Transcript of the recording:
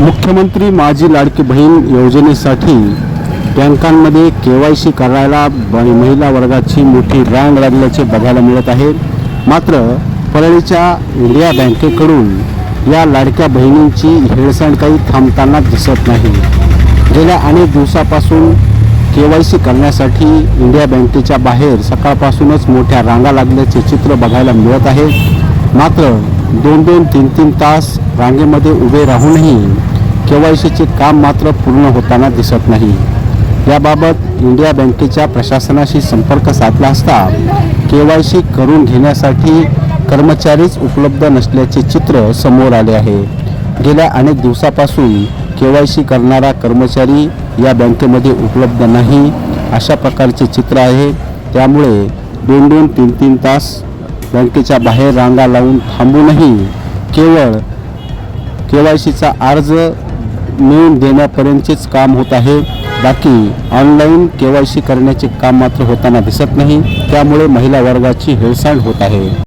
मुख्यमंत्री माझी लाडकी बहीण योजनेसाठी बँकांमध्ये के वाय सी करायला ब- महिला वर्गाची मोठी रांग लागल्याचे बघायला मिळत आहे. मात्र परळीच्या इंडिया बँकेकडून या लाडक्या बहिणींची हेळसांड काही थांबताना दिसत नाही. गेल्या अनेक दिवसापासून के वाय सी करण्यासाठी इंडिया बँकेच्या बाहेर सकाळपासूनच मोठ्या रांगा लागल्याचे चित्र बघायला मिळत आहे. मात्र दोन दोन तीन तीन तास रांगेमध्ये उभे राहूनही के वाय सीचे काम मात्र पूर्ण होताना दिसत नाही. याबाबत इंडिया बँकेच्या प्रशासनाशी संपर्क साधला असता के वाय सी करून घेण्यासाठी कर्मचारीच उपलब्ध नसल्याचे चित्र समोर आले आहे. गेल्या अनेक दिवसापासून के वाय सी करणारा कर्मचारी या बँकेमध्ये उपलब्ध नाही अशा प्रकारचे चित्र आहे. त्यामुळे दोन दोन तीन तीन तास बँकेच्या बाहेर रांगा लावून थांबूनही केवळ के वाय सीचा अर्ज मिळून देण्यापर्यंतचेच काम होत आहे. बाकी ऑनलाईन के वाय सी करण्याचे काम मात्र होताना दिसत नाही. त्यामुळे महिला वर्गाची हेळसांड होत आहे.